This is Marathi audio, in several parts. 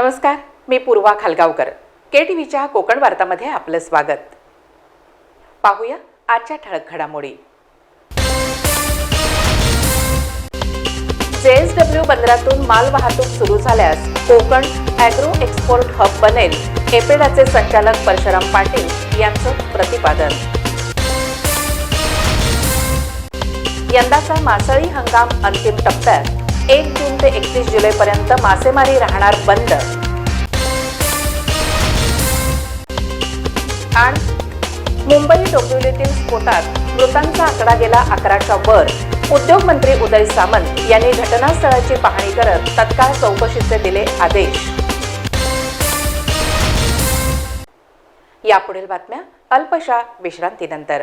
नमस्कार मी पूर्वा खालगावकर. के टी व्हीच्या कोकण वार्तामध्ये आपलं स्वागत. पाहूया आजच्या ठळक घडामोडी. जेएसडब्ल्यू बंदरातून माल वाहतूक सुरू झाल्यास कोकण अॅग्रो एक्सपोर्ट हब बनेल एपेडाचे संचालक परशुराम पाटील यांचं प्रतिपादन. यंदाचा मासळी हंगाम अंतिम टप्प्यात एक जून ते एकतीस जुलैपर्यंत मासेमारी राहणार बंद. आणि मुंबई डोंबिवलीतील स्फोटात मृतांचा आकडा गेला अकराच्या वर. उद्योग मंत्री उदय सामंत यांनी घटनास्थळाची पाहणी करत तत्काळ चौकशीचे दिले आदेश. यापुढील बातम्या अल्पशा विश्रांतीनंतर.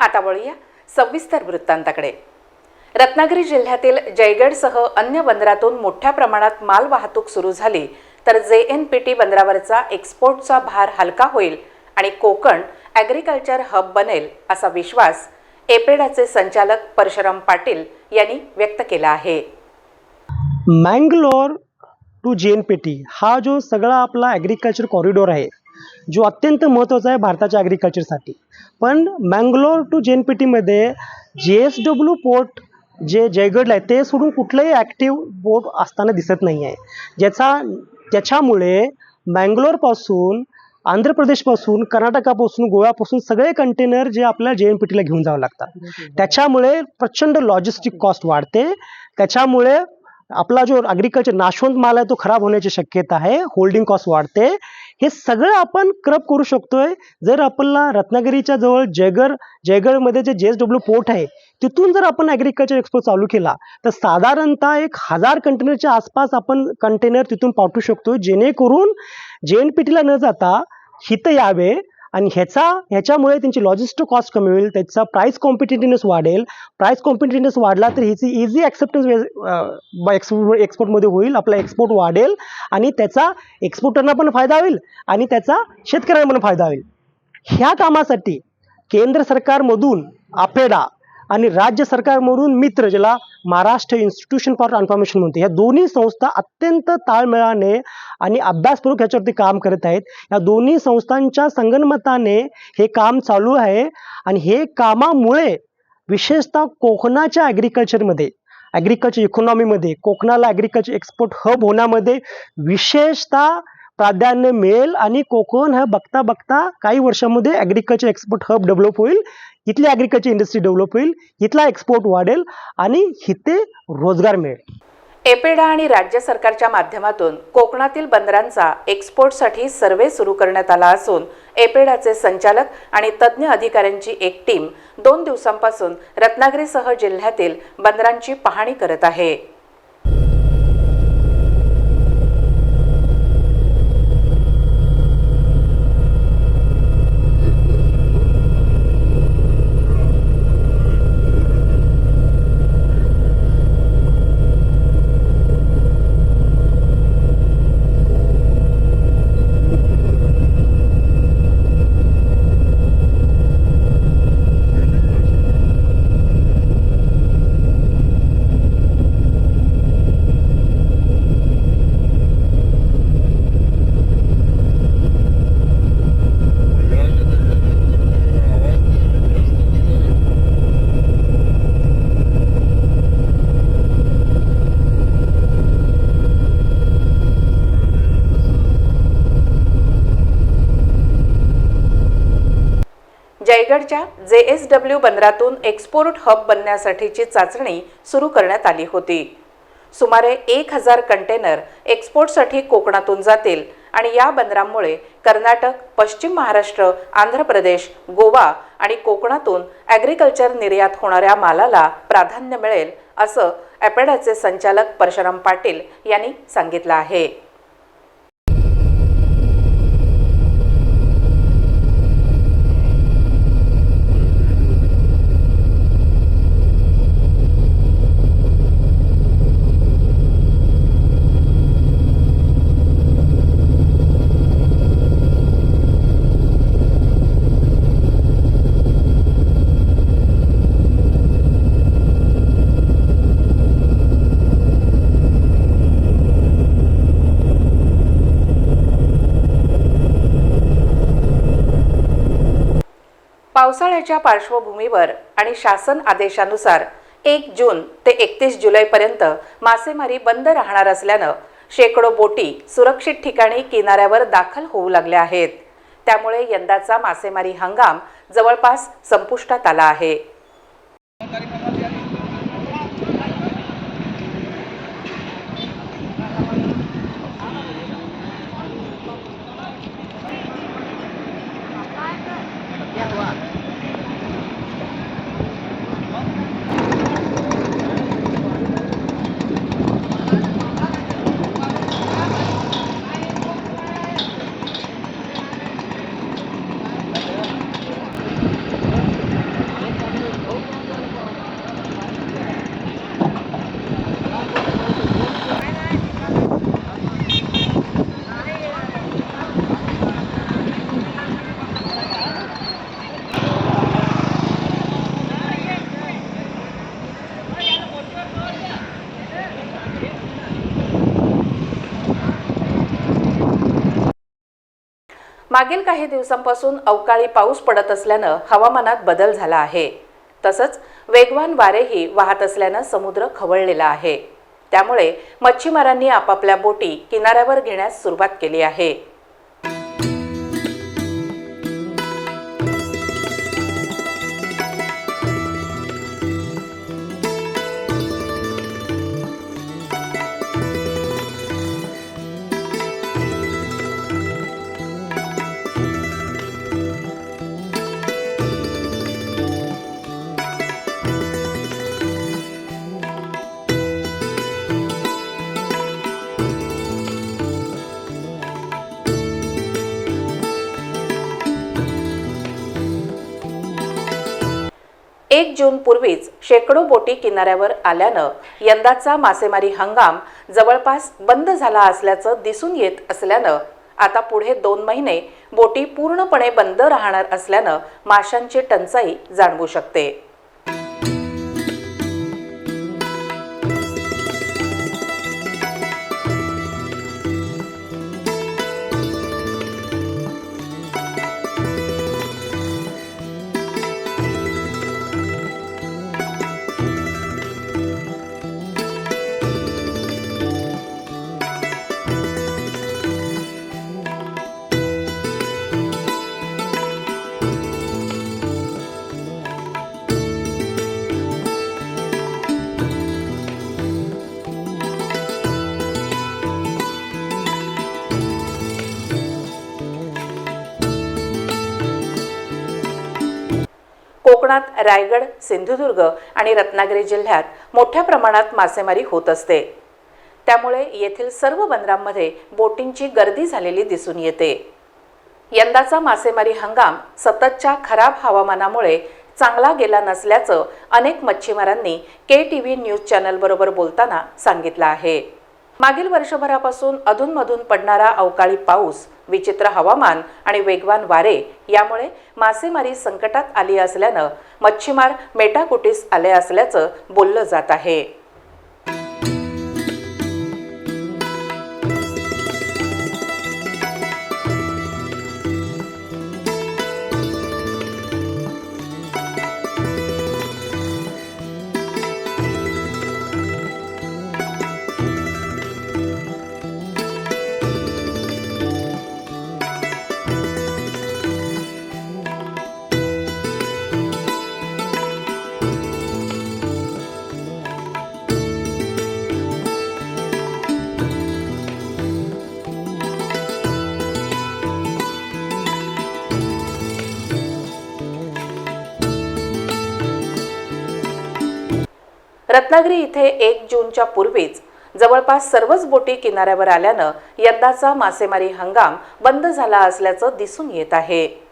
आता वळूया सविस्तर वृत्तांताकडे. रत्नागिरी जिल्ह्यातील जयगडसह अन्य बंदरातून मोठ्या प्रमाणात माल वाहतूक सुरू झाली तर जे एन पी टी बंदरावरचा एक्सपोर्टचा भार हलका होईल आणि कोकण ॲग्रिकल्चर हब बनेल असा विश्वास एपेडाचे संचालक परशुराम पाटील यांनी व्यक्त केला आहे. Mangalore to J N P T हा जो सगळा आपला ॲग्रिकल्चर कॉरिडॉर आहे जो अत्यंत महत्त्वाचा आहे भारताच्या ॲग्रिकल्चरसाठी पण Mangalore to J N P टीमध्ये जे एस डब्ल्यू पोर्ट जे जयगडला आहे ते सोडून कुठलंही ॲक्टिव्ह पोर्ट असताना दिसत नाही आहे ज्याचा त्याच्यामुळे मँगलोरपासून आंध्र प्रदेशपासून कर्नाटकापासून गोव्यापासून सगळे कंटेनर जे आपल्याला जे एन पी टीला घेऊन जावं लागतात. त्याच्यामुळे प्रचंड लॉजिस्टिक कॉस्ट वाढते. त्याच्यामुळे आपला जो ॲग्रिकल्चर नाशवंत माल आहे तो खराब होण्याची शक्यता आहे. होल्डिंग कॉस्ट वाढते. हे सगळं आपण क्रब करू शकतोय. जर आपल्याला रत्नागिरीच्या जवळ जयगड जयगडमध्ये जे जे एस डब्ल्यू पोर्ट आहे तिथून जर आपण ॲग्रिकल्चर एक्सपोर्ट चालू केला तर साधारणतः एक हजार कंटेनरच्या आसपास आपण कंटेनर तिथून पाठवू शकतो जेणेकरून जे एन पी टीला न जाता हिथं यावे आणि ह्याचा ह्याच्यामुळे त्यांची लॉजिस्टिक कॉस्ट कमी होईल त्याचा प्राईस कॉम्पिटेटिव्हनेस वाढेल. प्राईस कॉम्पिटेटिव्हनेस वाढला तर ह्याची इझी ॲक्सेप्टन्स एक्सपोर्ट एक्सपोर्टमध्ये होईल आपला एक्सपोर्ट वाढेल आणि त्याचा एक्सपोर्टरना पण फायदा होईल आणि त्याचा शेतकऱ्यांना पण फायदा होईल. ह्या कामासाठी केंद्र सरकारमधून आपेडा आणि राज्य सरकारमधून मित्र ज्याला महाराष्ट्र इन्स्टिट्यूशन फॉर ट्रान्सफॉर्मेशन म्हणते ह्या दोन्ही संस्था अत्यंत ताळमेळाने आणि अभ्यासपूर्वक ह्याच्यावरती काम करत आहेत. या दोन्ही संस्थांच्या संगणमताने हे काम चालू आहे. आणि हे कामामुळे विशेषतः कोकणाच्या ॲग्रिकल्चरमध्ये ॲग्रिकल्चर इकॉनॉमीमध्ये कोकणाला ॲग्रिकल्चर एक्सपोर्ट हब होण्यामध्ये विशेषतः प्राधान्य मिळेल. आणि कोकण हा बघता बघता काही वर्षामध्ये ॲग्रिकल्चर एक्सपोर्ट हब डेव्हलप होईल. इथली ॲग्रिकल्चर इंडस्ट्री डेव्हलप होईल इथला एक्सपोर्ट वाढेल आणि इथे रोजगार मिळेल. एपेडा आणि राज्य सरकारच्या माध्यमातून कोकणातील बंदरांचा एक्सपोर्टसाठी सर्वे सुरू करण्यात आला असून एपेडाचे संचालक आणि तज्ज्ञ अधिकाऱ्यांची एक टीम दोन दिवसांपासून रत्नागिरीसह जिल्ह्यातील बंदरांची पाहणी करत आहे. जयगडच्या जे एस डब्ल्यू बंदरातून एक्सपोर्ट हब बनण्यासाठीची चाचणी सुरू करण्यात आली होती. सुमारे एक हजार कंटेनर एक्सपोर्टसाठी कोकणातून जातील आणि या बंदरामुळे कर्नाटक पश्चिम महाराष्ट्र आंध्र प्रदेश गोवा आणि कोकणातून ॲग्रिकल्चर निर्यात होणाऱ्या मालाला प्राधान्य मिळेल असं ॲपेडाचे संचालक परशुराम पाटील यांनी सांगितलं आहे. कोरोनाच्या पार्श्वभूमीवर आणि शासन आदेशानुसार एक जून ते एकतीस जुलैपर्यंत मासेमारी बंद राहणार असल्यानं शेकडो बोटी सुरक्षित ठिकाणी किनाऱ्यावर दाखल होऊ लागल्या आहेत. त्यामुळे यंदाचा मासेमारी हंगाम जवळपास संपुष्टात आला आहे. मागील काही दिवसांपासून अवकाळी पाऊस पडत असल्यानं हवामानात बदल झाला आहे. तसंच वेगवान वारेही वाहत असल्यानं समुद्र खवळलेला आहे. त्यामुळे मच्छीमारांनी आपापल्या बोटी किनाऱ्यावर घेण्यास सुरुवात केली आहे. एक जून पूर्वीच शेकडो बोटी किनाऱ्यावर आल्यानं यंदाचा मासेमारी हंगाम जवळपास बंद झाला असल्याचं दिसून येत असल्यानं आता पुढे दोन महिने बोटी पूर्णपणे बंद राहणार असल्यानं माशांची टंचाई जाणवू शकते. कोकणात रायगड सिंधुदुर्ग आणि रत्नागिरी जिल्ह्यात मोठ्या प्रमाणात मासेमारी होत असते. त्यामुळे येथील सर्व बंदरांमध्ये बोटींची गर्दी झालेली दिसून येते. यंदाचा मासेमारी हंगाम सततच्या खराब हवामानामुळे चांगला गेला नसल्याचं अनेक मच्छीमारांनी के टी व्ही न्यूज चॅनलबरोबर बोलताना सांगितलं आहे. मागील वर्षभरापासून अधूनमधून पडणारा अवकाळी पाऊस विचित्र हवामान आणि वेगवान वारे यामुळे मासेमारी संकटात आली असल्यानं मच्छीमार मेटाकुटीस आले असल्याचं बोललं जात आहे. रत्नागिरी इथे एक जूनच्या पूर्वीच जवळपास सर्वच बोटी किनाऱ्यावर आल्यानं यंदाचा मासेमारी हंगाम बंद झाला असल्याचं दिसून येत आहे.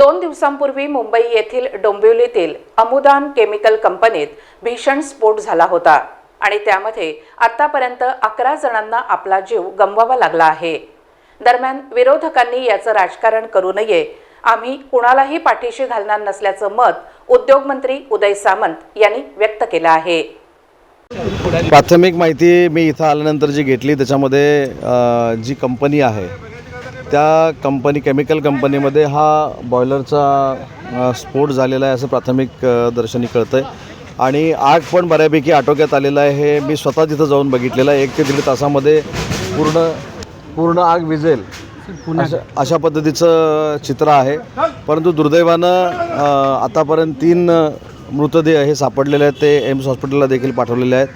दोन दिवसांपूर्वी मुंबई येथील डोंबिवलीतील अमुदान केमिकल कंपनीत भीषण स्फोट झाला होता आणि त्यामध्ये आतापर्यंत अकरा जणांना आपला जीव गमवावा लागला आहे. दरम्यान विरोधकांनी याचं राजकारण करू नये. आम्ही कुणालाही पाठीशी घालणार नसल्याचं मत उद्योगमंत्री उदय सामंत यांनी व्यक्त केलं आहे. प्राथमिक माहिती मी इथं आल्यानंतर जी घेतली त्याच्यामध्ये जी कंपनी आहे त्या कंपनी केमिकल कंपनीमध्ये हा बॉयलरचा स्फोट झालेला आहे असं प्राथमिक दर्शनी कळतं आहे आणि आग पण बऱ्यापैकी आटोक्यात आलेलं आहे. हे मी स्वतः तिथं जाऊन बघितलेलं आहे. एक ते दीड तासामध्ये पूर्ण पूर्ण आग विझेल अशा अशा पद्धतीचं चित्र आहे. परंतु दुर्दैवानं आतापर्यंत तीन मृतदेह हे सापडलेले आहेत. ते एम्स हॉस्पिटलला देखील पाठवलेले आहेत.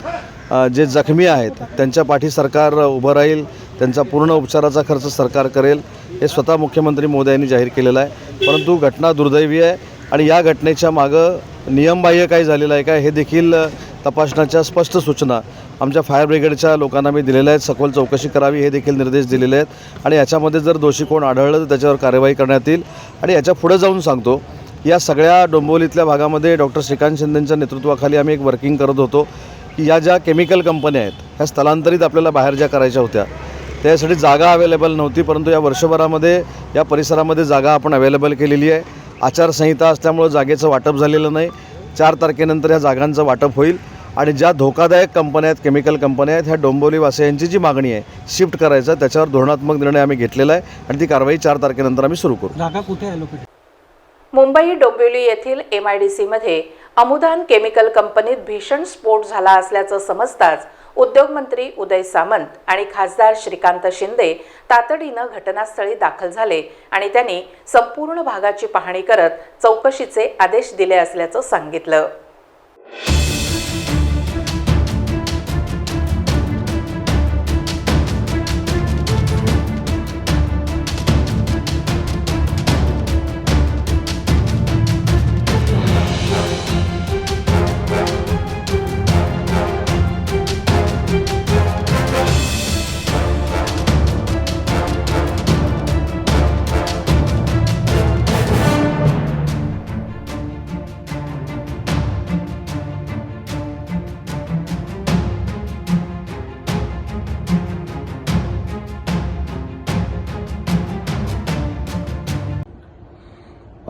जे जखमी आहेत त्यांच्या पाठी सरकार उभं राहील. त्यांचा पूर्ण उपचाराचा खर्च सरकार करेल. हे स्वतः मुख्यमंत्री मोदी यांनी जाहीर केलेलं आहे. परंतु घटना दुर्दैवी आहे आणि या घटनेच्या मागं नियमबाह्य काय झालेलं आहे का हे देखील तपासण्याच्या स्पष्ट सूचना आमच्या फायर ब्रिगेडच्या लोकांना मी दिलेल्या आहेत. सखोल चौकशी करावी हे देखील निर्देश दिलेले आहेत. आणि याच्यामध्ये जर दोषी कोण आढळलं तर त्याच्यावर कार्यवाही करण्यात येईल. आणि याच्यापुढे जाऊन सांगतो या सगळ्या डोंबिवलीतल्या भागामध्ये डॉक्टर श्रीकांत शिंदेंच्या नेतृत्वाखाली आम्ही एक वर्किंग करत होतो की या ज्या केमिकल कंपन्या आहेत ह्या स्थलांतरित आपल्याला बाहेर ज्या करायच्या होत्या त्यासाठी जागा अवेलेबल नव्हती परंतु या वर्षभरामध्ये या परिसरामध्ये जागा आपण अवेलेबल केलेली आहे. आचारसंहिता असल्यामुळं जागेचं वाटप झालेलं नाही. चार तारखेनंतर ह्या जागांचं वाटप होईल आणि ज्या धोकादायक कंपन्या आहेत केमिकल कंपन्या आहेत ह्या डोंबिवलीवासियांची जी मागणी आहे शिफ्ट करायचं त्याच्यावर धोरणात्मक निर्णय आम्ही घेतलेला आहे आणि ती कारवाई चार तारखेनंतर आम्ही सुरू करू. जागा कुठे मुंबई डोंबिवली येथील एम आय डी सीमध्ये अमुदान केमिकल कंपनीत भीषण स्फोट झाला असल्याचं समजताच उद्योगमंत्री उदय सामंत आणि खासदार श्रीकांत शिंदे तातडीनं घटनास्थळी दाखल झाले आणि त्यांनी संपूर्ण भागाची पाहणी करत चौकशीचे आदेश दिले असल्याचं सांगितलं.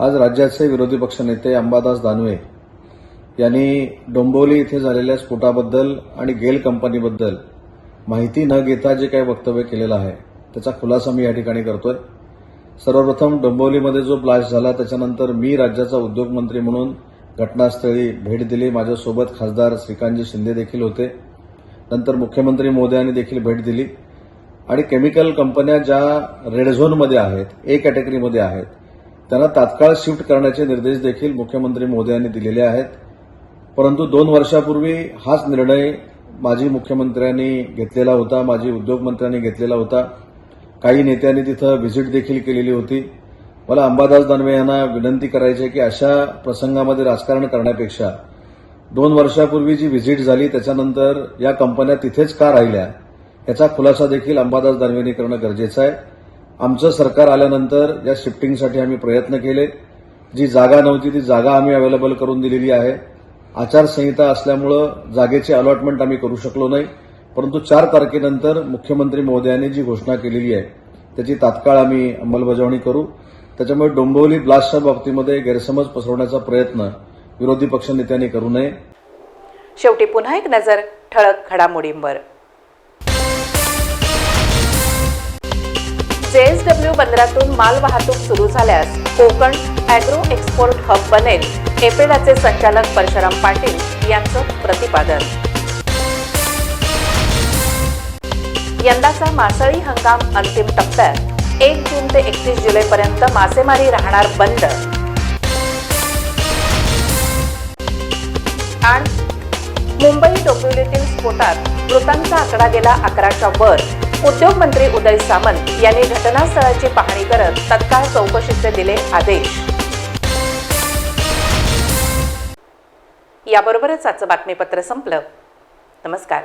आज राज्याचे विरोधी पक्षनेते अंबादास दानवे यांनी डोंबिवली इथे झालेल्या स्फोटाबद्दल आणि गेल कंपनीबद्दल माहिती न घेता जे काही वक्तव्य केलेलं आहे त्याचा खुलासा मी या ठिकाणी करतोय. सर्वप्रथम डोंबिवलीमध्ये जो ब्लास्ट झाला त्याच्यानंतर मी राज्याचा उद्योगमंत्री म्हणून घटनास्थळी भेट दिली. माझ्यासोबत खासदार श्रीकांतजी शिंदे देखील होते. नंतर मुख्यमंत्री मोदयांनी देखील भेट दिली. आणि केमिकल कंपन्या ज्या रेड झोनमध्ये आहेत ए कॅटेगरीमध्ये आहेत त्यांना तात्काळ शिफ्ट करण्याचे निर्देश देखील मुख्यमंत्री मोदी यांनी दिलेले आहेत. परंतु दोन वर्षापूर्वी हाच निर्णय माजी मुख्यमंत्र्यांनी घेतलेला होता माजी उद्योगमंत्र्यांनी घेतलेला होता. काही नेत्यांनी तिथं व्हिजिट देखील केलेली होती. मला अंबादास दानवे यांना विनंती करायची आहे की अशा प्रसंगामध्ये राजकारण करण्यापेक्षा दोन वर्षापूर्वी जी व्हिजिट झाली त्याच्यानंतर या कंपन्या तिथेच का राहिल्या याचा खुलासा देखील अंबादास दानवेंनी करणं गरजेचं आहे. आमचं सरकार आल्यानंतर या शिफ्टिंगसाठी आम्ही प्रयत्न केले. जी जागा नव्हती ती जागा आम्ही अवेलेबल करून दिलेली आहे. आचारसंहिता असल्यामुळं जागेची अलॉटमेंट आम्ही करू शकलो नाही. परंतु चार तारखेनंतर मुख्यमंत्री महोदयांनी जी घोषणा केलेली आहे त्याची तात्काळ आम्ही अंमलबजावणी करू. त्याच्यामुळे डोंबिवली ब्लास्टच्या बाबतीमध्ये गैरसमज पसरवण्याचा प्रयत्न विरोधी पक्षनेत्यांनी करू नये. शेवटी पुन्हा एक नजर ठळक घडामोडींवर. जेएसडब्ल्यू बंदरातून माल वाहतूक सुरू झाल्यास कोकण अॅग्रो एक्सपोर्ट हब बनेल. एपेडाचे संचालक परशुराम पाटील यांचं प्रतिपादन. यंदाचा मासळी हंगाम अंतिम टप्प्यात एक जून ते एकतीस जुलैपर्यंत मासेमारी राहणार बंद. आणि मुंबई डोंबिवलीतील स्फोटात मृतांचा आकडा गेला अकराच्या वर. उद्योग मंत्री उदय सामंत यांनी घटनास्थळाची पाहणी करत तत्काळ चौकशीचे दिले आदेश. याबरोबरच आजचं बातमीपत्र संपलं. नमस्कार.